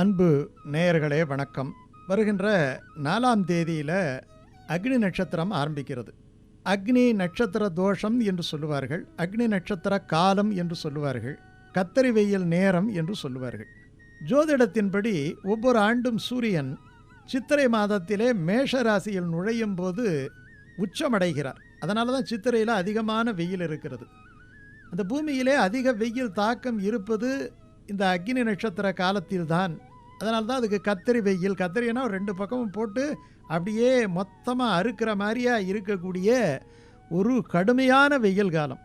அன்பு நேயர்களே வணக்கம். வருகின்ற நாலாம் தேதியில் அக்னி நட்சத்திரம் ஆரம்பிக்கிறது. அக்னி நட்சத்திர தோஷம் என்று சொல்லுவார்கள். அக்னி நட்சத்திர காலம் என்று சொல்லுவார்கள். கத்தரி வெயில் நேரம் என்று சொல்லுவார்கள். ஜோதிடத்தின்படி ஒவ்வொரு ஆண்டும் சூரியன் சித்திரை மாதத்திலே மேஷ ராசியில் நுழையும் போது உச்சமடைகிறார். அதனால தான் சித்திரையில் அதிகமான வெயில் இருக்கிறது. அந்த பூமியிலே அதிக வெயில் தாக்கம் இருப்பது இந்த அக்னி நட்சத்திர காலத்தில்தான். அதனால தான் அதுக்கு கத்தரி வெயில் கத்தரினா ரெண்டு பக்கமும் போட்டு அப்படியே மொத்தமாக அறுக்கிற மாதிரியா இருக்கக்கூடிய ஒரு கடுமையான வெயில் காலம்.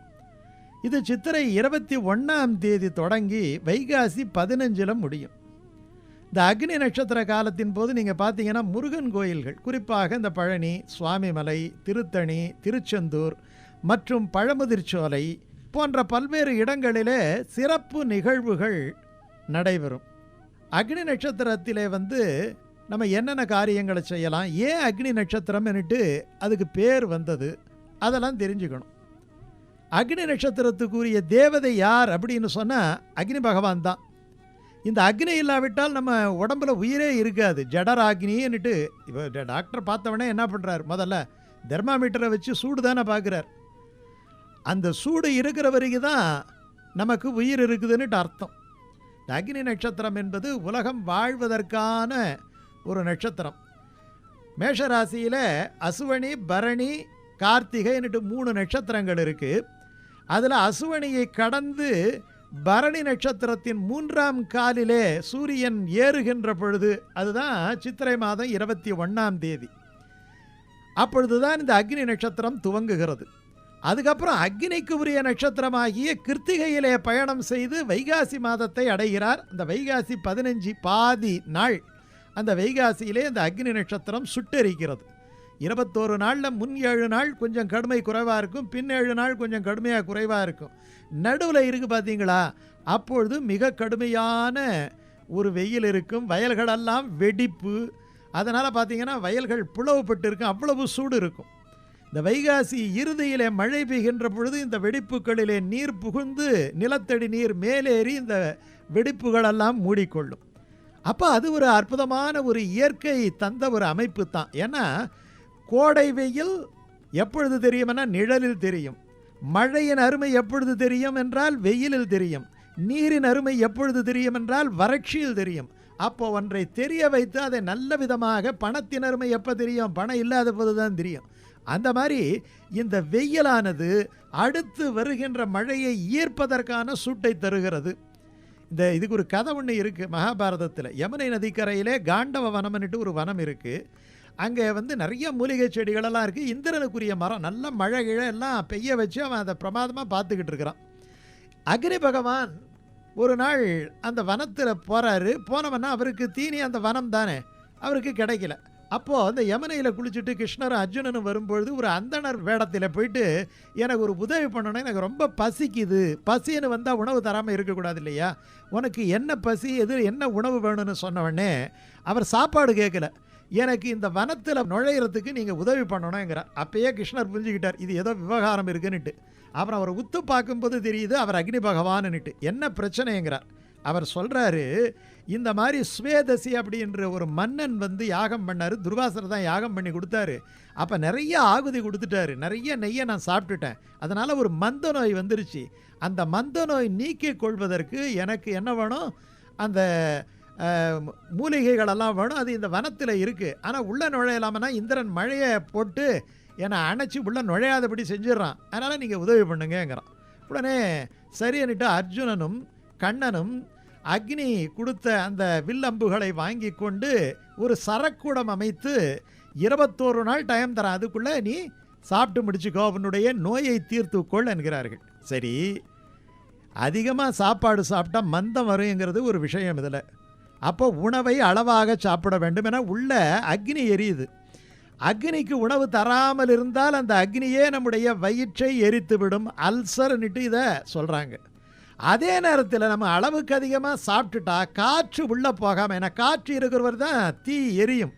இது சித்திரை இருபத்தி ஒன்றாம் தேதி தொடங்கி வைகாசி பதினஞ்சில் முடியும். இந்த அக்னி நட்சத்திர காலத்தின் போது நீங்கள் பார்த்தீங்கன்னா முருகன் கோயில்கள் குறிப்பாக இந்த பழனி சுவாமிமலை திருத்தணி திருச்செந்தூர் மற்றும் பழமுதிர்ச்சோலை போன்ற பல்வேறு இடங்களிலே சிறப்பு நிகழ்வுகள் நடைபெறும். அக்னி நட்சத்திரத்திலே வந்து நம்ம என்னென்ன காரியங்களை செய்யலாம் ஏன் அக்னி நட்சத்திரம்னுட்டு அதுக்கு பேர் வந்தது அதெல்லாம் தெரிஞ்சுக்கணும். அக்னி நட்சத்திரத்துக்குரிய தேவதை யார் அப்படின்னு சொன்னால் அக்னி பகவான் தான். இந்த அக்னி இல்லாவிட்டால் நம்ம உடம்புல உயிரே இருக்காது. ஜடராக்னின்னுட்டு இப்போ டாக்டர் பார்த்தவொடனே என்ன பண்ணுறார் முதல்ல தெர்மாமீட்டரை வச்சு சூடு தானே பார்க்குறார். அந்த சூடு இருக்கிற வரைக்கும் தான் நமக்கு உயிர் இருக்குதுன்னுட்டு அர்த்தம். இந்த அக்னி நட்சத்திரம் என்பது உலகம் வாழ்வதற்கான ஒரு நட்சத்திரம். மேஷராசியில் அசுவணி பரணி கார்த்திகைன்னுட்டு மூணு நட்சத்திரங்கள் இருக்குது அதில் அசுவனியை கடந்து பரணி நட்சத்திரத்தின் மூன்றாம் காலிலே சூரியன் ஏறுகின்ற பொழுது அதுதான் சித்திரை மாதம் இருபத்தி ஒன்றாம் தேதி. அப்பொழுதுதான் இந்த அக்னி நட்சத்திரம் துவங்குகிறது. அதுக்கப்புறம் அக்னிக்கு உரிய நட்சத்திரமாகிய கிருத்திகையிலே பயணம் செய்து வைகாசி மாதத்தை அடைகிறார். அந்த வைகாசி பதினஞ்சு பாதி நாள் அந்த வைகாசியிலே அந்த அக்னி நட்சத்திரம் சுட்டெரிக்கிறது. இருபத்தோரு நாளில் முன் ஏழு நாள் கொஞ்சம் கடுமை குறைவாக இருக்கும் பின் ஏழு நாள் கொஞ்சம் கடுமையாக குறைவாக இருக்கும். நடுவில் இருக்குது பார்த்தீங்களா அப்பொழுது மிக கடுமையான ஒரு வெயில் இருக்கும். வயல்களெல்லாம் வெடிப்பு. அதனால் பார்த்தீங்கன்னா வயல்கள் புலவுப்பட்டு இருக்கும். அவ்வளவு சூடு இருக்கும். இந்த வைகாசி இறுதியிலே மழை பெய்கின்ற பொழுது இந்த வெடிப்புகளிலே நீர் புகுந்து நிலத்தடி நீர் மேலேறி இந்த வெடிப்புகளெல்லாம் மூடிக்கொள்ளும். அப்போ அது ஒரு அற்புதமான ஒரு இயற்கை தந்த ஒரு அமைப்பு தான். ஏன்னா கோடை வெயில் எப்பொழுது தெரியும்னா நிழலில் தெரியும். மழையின் அருமை எப்பொழுது தெரியும் என்றால் வெயிலில் தெரியும். நீரின் அருமை எப்பொழுது தெரியும் என்றால் வறட்சியில் தெரியும். அப்போ ஒன்றை தெரிய வைத்து அதை நல்ல விதமாக பணத்தின் அருமை எப்போ தெரியும்? பணம் இல்லாத போது தான் தெரியும். அந்த மாதிரி இந்த வெயிலானது அடுத்து வருகின்ற மழையை ஈர்ப்பதற்கான சூட்டை தருகிறது. இந்த இதுக்கு ஒரு கதை ஒன்று இருக்குது மகாபாரதத்தில். யமுனை நதிக்கரையிலே காண்டவ வனம்னுட்டு ஒரு வனம் இருக்குது அங்கே வந்து நிறைய மூலிகை செடிகளெல்லாம் இருக்குது இந்திரனுக்குரிய மரம் நல்ல மழை கிழ எல்லாம் பெய்ய வச்சு அவன் அதை பிரமாதமாக பார்த்துக்கிட்டு இருக்கிறான். அக்னி பகவான் ஒரு நாள் அந்த வனத்தில் போகிறாரு போனவன்னா அவருக்கு தீனி அந்த வனம் தானே. அவருக்கு கிடைக்கல. அப்போது அந்த யமனையில் குளிச்சுட்டு கிருஷ்ணரும் அர்ஜுனனும் வரும்பொழுது ஒரு அந்தணர் வேடத்தில் போயிட்டு எனக்கு ஒரு உதவி பண்ணணும் எனக்கு ரொம்ப பசிக்குது. பசின்னு வந்தால் உணவு தராமல் இருக்கக்கூடாது இல்லையா? உனக்கு என்ன பசி எது என்ன உணவு வேணும்னு சொன்னவொடனே அவர் சாப்பாடு கேட்கல. எனக்கு இந்த வனத்தில் நுழையிறதுக்கு நீங்கள் உதவி பண்ணணுங்கிறார் அப்பயே கிருஷ்ணர் புரிஞ்சுக்கிட்டார் இது ஏதோ விவகாரம் இருக்குன்னுட்டு. அப்புறம் அவர் உத்து பார்க்கும்போது தெரியுது அவர் அக்னி பகவான்னுட்டு என்ன பிரச்சனைங்கிறார்? அவர் சொல்கிறாரு இந்த மாதிரி ஸ்வேதசி அப்படின்ற ஒரு மன்னன் வந்து யாகம் பண்ணார் துர்வாசர் தான் யாகம் பண்ணி கொடுத்தாரு. அப்போ நிறைய ஆகுதி கொடுத்துட்டாரு நிறைய நெய்யை நான் சாப்பிட்டுட்டேன். அதனால் ஒரு மந்த நோய் வந்துருச்சு. அந்த மந்த நோய் நீக்கிக் கொள்வதற்கு எனக்கு என்ன வேணும்? அந்த மூலிகைகளெல்லாம் வேணும். அது இந்த வனத்தில் இருக்குது ஆனால் உள்ளே நுழையலாமனா இந்திரன் மழையை போட்டு என்னை அணைச்சி உள்ளே நுழையாதபடி செஞ்சிடறான். அதனால் நீங்கள் உதவி பண்ணுங்கங்கிறான். உடனே சரின்னுட்டு அர்ஜுனனும் கண்ணனும் அக்னி கொடுத்த அந்த வில்லம்புகளை வாங்கி கொண்டு ஒரு சரக்கூடம் அமைத்து இருபத்தோரு நாள் டைம் தரேன் அதுக்குள்ளே நீ சாப்பிட்டு முடிச்சுக்கோ அவனுடைய நோயை தீர்த்துக்கொள் என்கிறார்கள். சரி அதிகமாக சாப்பாடு சாப்பிட்டா மந்தம் வருங்கிறது ஒரு விஷயம் இதில். அப்போ உணவை அளவாக சாப்பிட வேண்டும் என உள்ள அக்னி எரியுது. அக்னிக்கு உணவு தராமல் இருந்தால் அந்த அக்னியே நம்முடைய வயிற்றை எரித்துவிடும். அல்சர்னுட்டு இதை சொல்கிறாங்க அதே நேரத்தில் நம்ம அளவுக்கு அதிகமாக சாப்பிட்டுட்டா காற்று உள்ளே போகாமல் ஏன்னா காற்று இருக்கிறவர் தான் தீ எரியும்.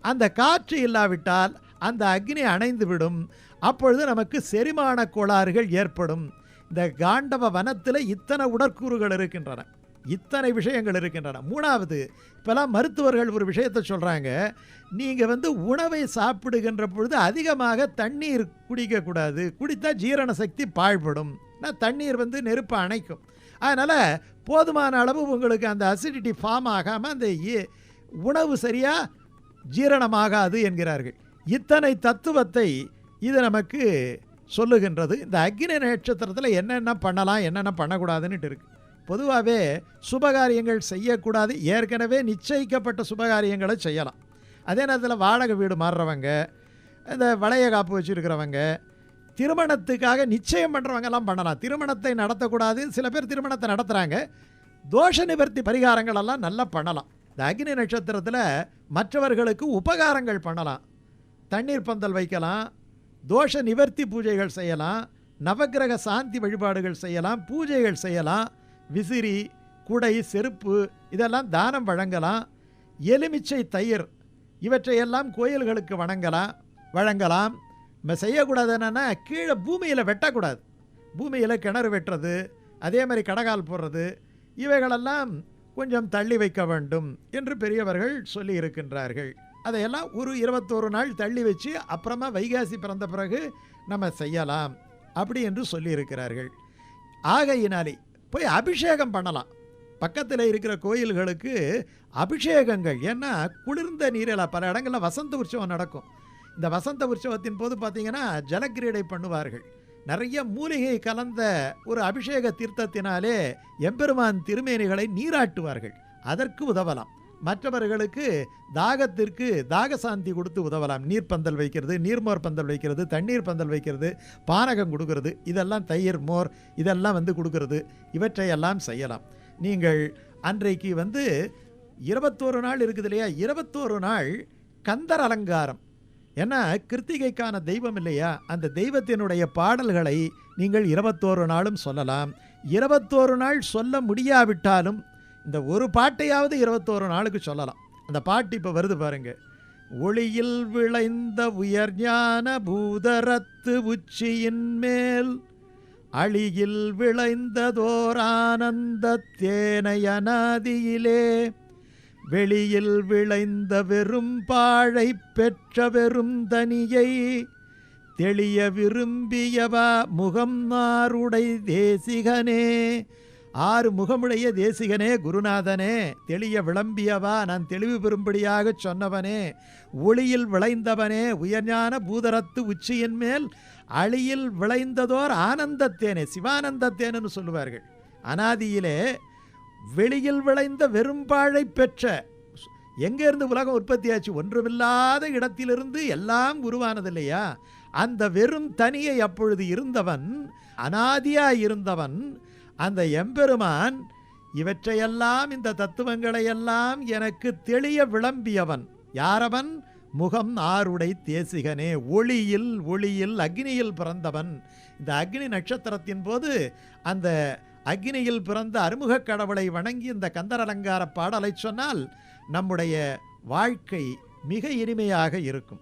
அந்த காற்று இல்லாவிட்டால் அந்த அக்னி அணைந்து விடும். அப்பொழுது நமக்கு செரிமான கோளாறுகள் ஏற்படும். இந்த காண்டவ வனத்தில் இத்தனை உடற்கூறுகள் இருக்கின்றன. இத்தனை விஷயங்கள் இருக்கின்றன. மூணாவது இப்போலாம் மருத்துவர்கள் ஒரு விஷயத்தை சொல்கிறாங்க நீங்கள் வந்து உணவை சாப்பிடுகின்ற பொழுது அதிகமாக தண்ணீர் குடிக்கக்கூடாது. குடித்தா ஜீரண சக்தி பாழ்படும். ஏன்னா தண்ணீர் வந்து நெருப்பை அணைக்கும். அதனால் போதுமான அளவு உங்களுக்கு அந்த அசிடிட்டி ஃபார்ம் ஆகாமல் அந்த உணவு சரியாக ஜீரணமாகாது என்கிறார்கள். இத்தனை தத்துவத்தை இது நமக்கு சொல்லுகின்றது. இந்த அக்னி நட்சத்திரத்தில் என்னென்ன பண்ணலாம் என்னென்ன பண்ணக்கூடாதுன்னுட்டு இருக்குது பொதுவாகவே சுபகாரியங்கள் செய்யக்கூடாது. ஏற்கனவே நிச்சயிக்கப்பட்ட சுபகாரியங்களை செய்யலாம். அதே நேரத்தில் வாடகை வீடு மாறுறவங்க இந்த வளைய காப்பு வச்சுருக்கிறவங்க திருமணத்துக்காக நிச்சயம் பண்ணுறவங்கெல்லாம் பண்ணலாம். திருமணத்தை நடத்தக்கூடாது. சில பேர் திருமணத்தை நடத்துகிறாங்க தோஷ நிவர்த்தி பரிகாரங்கள் எல்லாம் நல்லா பண்ணலாம். இந்த அக்னி நட்சத்திரத்தில் மற்றவர்களுக்கு உபகாரங்கள் பண்ணலாம். தண்ணீர் பந்தல் வைக்கலாம். தோஷ நிவர்த்தி பூஜைகள் செய்யலாம். நவக்கிரக சாந்தி வழிபாடுகள் செய்யலாம். பூஜைகள் செய்யலாம். விசிறி குடை செருப்பு இதெல்லாம் தானம் வழங்கலாம். எலுமிச்சை தயிர் இவற்றையெல்லாம் கோயில்களுக்கு வணங்கலாம் வழங்கலாம். நம்ம செய்யக்கூடாது என்னென்னா கீழே பூமியில் வெட்டக்கூடாது. பூமியில் கிணறு வெட்டுறது அதே மாதிரி கடகால் போடுறது இவைகளெல்லாம் கொஞ்சம் தள்ளி வைக்க வேண்டும் என்று பெரியவர்கள் சொல்லி இருக்கின்றார்கள். அதையெல்லாம் ஒரு இருபத்தோரு நாள் தள்ளி வச்சு அப்புறமா வைகாசி பிறந்த பிறகு நம்ம செய்யலாம் அப்படி என்று சொல்லியிருக்கிறார்கள் ஆகையினாலே போய் அபிஷேகம் பண்ணலாம். பக்கத்தில் இருக்கிற கோயில்களுக்கு அபிஷேகங்கள். ஏன்னா குளிர்ந்த நீரில் பல இடங்களில் வசந்த உற்சவம் நடக்கும். இந்த வசந்த உற்சவத்தின் போது பார்த்தீங்கன்னா ஜலக்கிரீடை பண்ணுவார்கள். நிறைய மூலிகை கலந்த ஒரு அபிஷேக தீர்த்தத்தினாலே எம்பெருமான் திருமேனிகளை நீராட்டுவார்கள். அதற்கு உதவலாம். மற்றவர்களுக்கு தாகத்திற்கு தாகசாந்தி கொடுத்து உதவலாம். நீர்ப்பந்தல் வைக்கிறது நீர்மோர் பந்தல் வைக்கிறது தண்ணீர் பந்தல் வைக்கிறது பானகம் கொடுக்கறது. இதெல்லாம் தயிர் மோர் இதெல்லாம் வந்து கொடுக்கறது. இவற்றையெல்லாம் செய்யலாம். நீங்கள் அன்றைக்கு வந்து இருபத்தோரு நாள் இருக்குது இல்லையா? இருபத்தோரு நாள் கந்தர் அலங்காரம். ஏன்னா கிருத்திகைக்கான தெய்வம் இல்லையா? அந்த தெய்வத்தினுடைய பாடல்களை நீங்கள் இருபத்தோரு நாளும் சொல்லலாம். இருபத்தோரு நாள் சொல்ல முடியாவிட்டாலும் இந்த ஒரு பாட்டையாவது இருபத்தோரு நாளுக்கு சொல்லலாம். அந்த பாட்டு இப்போ வருது பாருங்க. ஒளியில் விளைந்த உயர் ஞான பூதரத்து உச்சியின் மேல் அழியில் விளைந்ததோர் ஆனந்த தேனையனாதியிலே வெளியில் விளைந்த வெறும் பாழை பெற்ற வெறும் தனியை தெளிய விரும்பியவா முகம் மாறுடை தேசிகனே? ஆறு முகமுடைய தேசிகனே குருநாதனே தெளிய விளம்பியவா நான் தெளிவு பெறும்படியாக சொன்னவனே. ஒளியில் விளைந்தவனே உயர்ஞான பூதரத்து உச்சியின் மேல் அழியில் விளைந்ததோர் ஆனந்தத்தேனே சிவானந்தத்தேனு சொல்லுவார்கள். அனாதியிலே வெளியில் விளைந்த வெறும்பாழை பெற்ற எங்கேருந்து உலகம் உற்பத்தியாச்சு? ஒன்றுமில்லாத இடத்திலிருந்து எல்லாம் உருவானது இல்லையா அந்த வெறும் தனியை அப்பொழுது இருந்தவன் அனாதியாக இருந்தவன் அந்த எம்பெருமான் இவற்றையெல்லாம் இந்த தத்துவங்களையெல்லாம் எனக்கு தெளிய விளம்பியவன். யாரவன்? முகம் ஆருடை தேசிகனே ஒளியில் ஒளியில் அக்னியில் பிறந்தவன். இந்த அக்னி நட்சத்திரத்தின் போது அந்த அக்னியில் பிறந்த அருமுகக் கடவுளை வணங்கி இந்த கந்தர் அலங்கார பாடலை சொன்னால் நம்முடைய வாழ்க்கை மிக இனிமையாக இருக்கும்.